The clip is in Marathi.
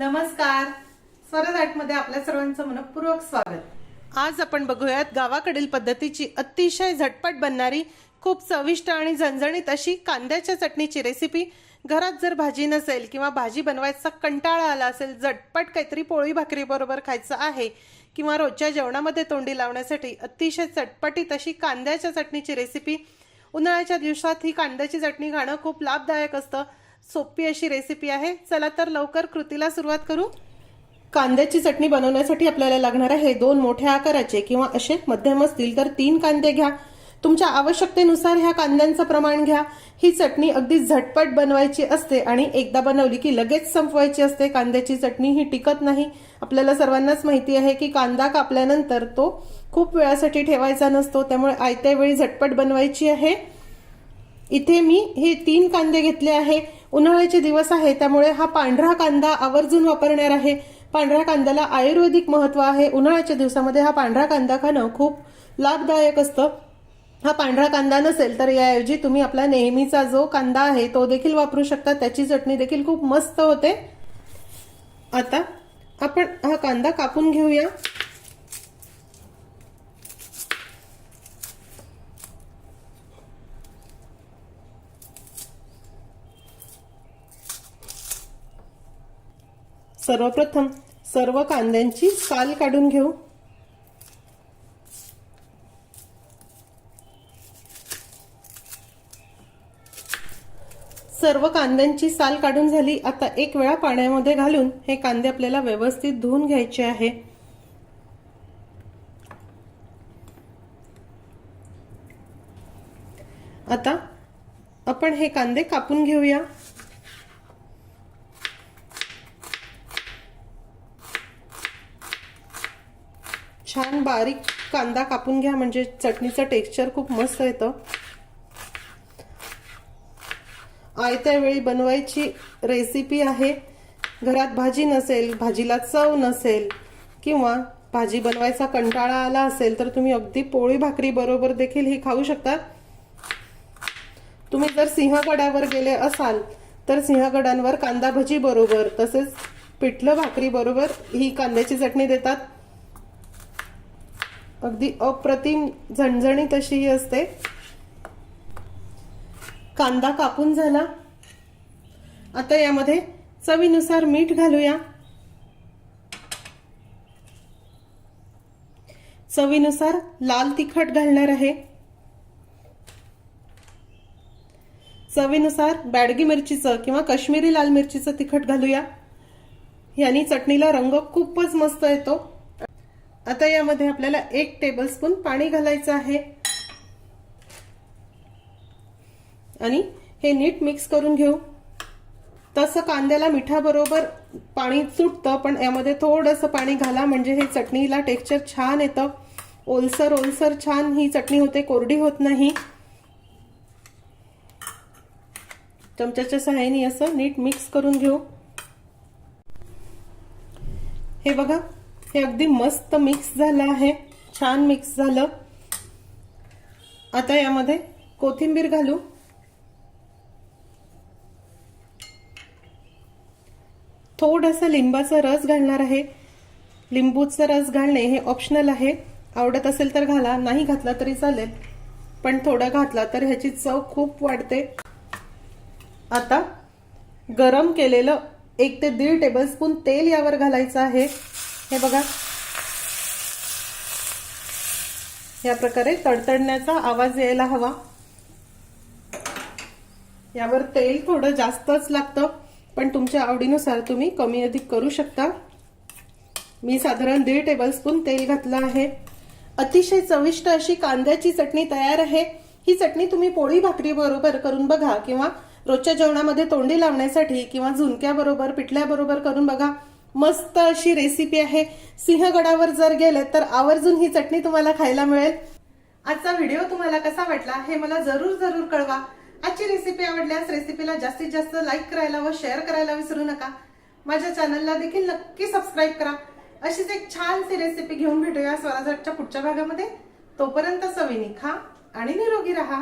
नमस्कार. स्वरजमध्ये आपल्या सर्वांचं मनपूर्वक स्वागत. आज आपण बघूयात गावाकडील पद्धतीची अतिशय झटपट बनणारी खूप चविष्ट आणि झणझणीत अशी कांद्याच्या चटणीची रेसिपी घरात जर भाजी नसेल किंवा भाजी बनवायचा कंटाळा आला असेल झटपट काहीतरी पोळी भाकरीबरोबर खायचं आहे किंवा रोजच्या जेवणामध्ये तोंडी लावण्यासाठी अतिशय चटपटीत अशी कांद्याच्या चटणीची रेसिपी उन्हाळ्याच्या दिवसात ही कांद्याची चटणी खाणं खूप लाभदायक असतं. सोपी अशी रेसिपी आहे. चला तर लवकर कृतीला सुरुवात करू. कांद्याची चटणी बनवण्यासाठी आपल्याला लागणार आहे दोन मोठ्या आकाराचे किंवा असे मध्यम असतील तर तीन कांदे घ्या. तुमच्या आवश्यकतेनुसार ह्या कांद्यांचं प्रमाण घ्या. ही चटणी अगदी झटपट बनवायची असते आणि एकदा बनवली की लगेच संपवायची असते. कांद्याची चटणी ही टिकत नाही. आपल्याला सर्वांनाच माहिती आहे की कांदा कापल्यानंतर तो खूप वेळासाठी ठेवायचा नसतो. त्यामुळे आयत्या वेळी झटपट बनवायची आहे. इथे मी हे तीन कांदे घेतले आहे. उन्हाळ्याचे दिवस आहे त्यामुळे हा पांढरा कांदा आवर्जून वापरणार आहे. पांढऱ्या कांद्याला आयुर्वेदिक महत्त्व आहे. उन्हाळ्याच्या दिवसामध्ये हा पांढरा कांदा खाणं खूप लाभदायक असतं. हा पांढरा कांदा नसेल तर याऐवजी तुम्ही आपला नेहमीचा जो कांदा आहे तो देखील वापरू शकता. त्याची चटणी देखील खूप मस्त होते. आता आपण हा कांदा कापून घेऊया. सर्वप्रथम सर्व कांद्यांची साल काढून घेऊ. सर्व कांद्यांची साल काढून झाली. आता एक वेळा पाण्यामध्ये घालून हे कांदे आपल्याला व्यवस्थित धुवून घ्यायचे आहे. आता आपण हे कांदे कापून घेऊया. छान बारीक कांदा कापून घ्या म्हणजे चटणीचं टेक्स्चर खूप मस्त येतं. आयत्या वेळी बनवायची रेसिपी आहे. घरात भाजी नसेल भाजीला चव नसेल किंवा भाजी बनवायचा कंटाळा आला असेल तर तुम्ही अगदी पोळी भाकरी बरोबर देखील ही खाऊ शकता तुम्ही जर सिंहगडावर गेले असाल तर सिंहगडांवर कांदा भजी बरोबर तसेच पिठलं भाकरी बरोबर ही कांद्याची चटणी देतात. अगदी अप्रतिम झणझणीत अशी ही असते. कांदा कापून झाला. आता यामध्ये चवीनुसार मीठ घालूया. चवीनुसार लाल तिखट घालणार आहे. चवीनुसार बॅडगी मिरचीचं किंवा काश्मीरी लाल मिरचीचं तिखट घालूया. यांनी चटणीला रंग खूपच मस्त येतो. आता यामध्ये आपल्याला एक टेबलस्पून पाणी घालायचं आहे. आणि हे नीट मिक्स करून घेऊ. तसं कांद्याला मिठाबरोबर पाणी सुटतं पण यामध्ये थोडंसं पाणी घाला म्हणजे हे चटणीला टेक्स्चर छान येतं. ओलसर ओलसर छान ही चटणी होते कोरडी होत नाही. चमच्याच्या सहाय्याने असं नीट मिक्स करून घेऊ. हे बघा हे अगदी मस्त मिक्स झालं आहे. छान मिक्स झालं. आता यामध्ये कोथिंबीर घालू. थोडासा लिंबाचा रस घालणार आहे. लिंबूचा रस घालणे हे ऑप्शनल आहे. आवडत असेल तर घाला नाही घातला तरी चालेल. पण थोडा घातला तर ह्याची चव खूप वाढते. आता गरम केलेलं एक ते दीड टेबलस्पून तेल यावर घालायचं आहे. हे बघा. या प्रकारे तडतडण्याचा आवाज यायला हवा. यावर तेल थोडं जास्तच लागतं पण तुमच्या आवडीनुसार तुम्ही कमी अधिक करू शकता. मी साधारण दीड टेबलस्पून तेल घातलं आहे. अतिशय चविष्ट अशी कांद्याची चटणी तयार आहे. ही चटणी तुम्ही पोळी भाकरी बरोबर करून बघा किंवा रोजच्या जेवणामध्ये तोंडी लावण्यासाठी किंवा झुणक्याबरोबर पिठल्याबरोबर करून बघा. मस्त अशी रेसिपी आहे. सिंहगडावर जर गेले तर आवर्जून ही चटणी तुम्हाला खायला मिळेल. आजचा व्हिडिओ तुम्हाला कसा वाटला हे मला जरूर जरूर कळवा. आजची रेसिपी आवडल्यास रेसिपीला जास्तीत जास्त लाईक करायला व शेअर करायला विसरू नका. माझ्या चॅनलला देखील नक्की सबस्क्राईब करा. अशीच एक छानशी रेसिपी घेऊन भेटूया स्वराजच्या पुढच्या भागामध्ये. तोपर्यंत सविनी खा आणि निरोगी राहा.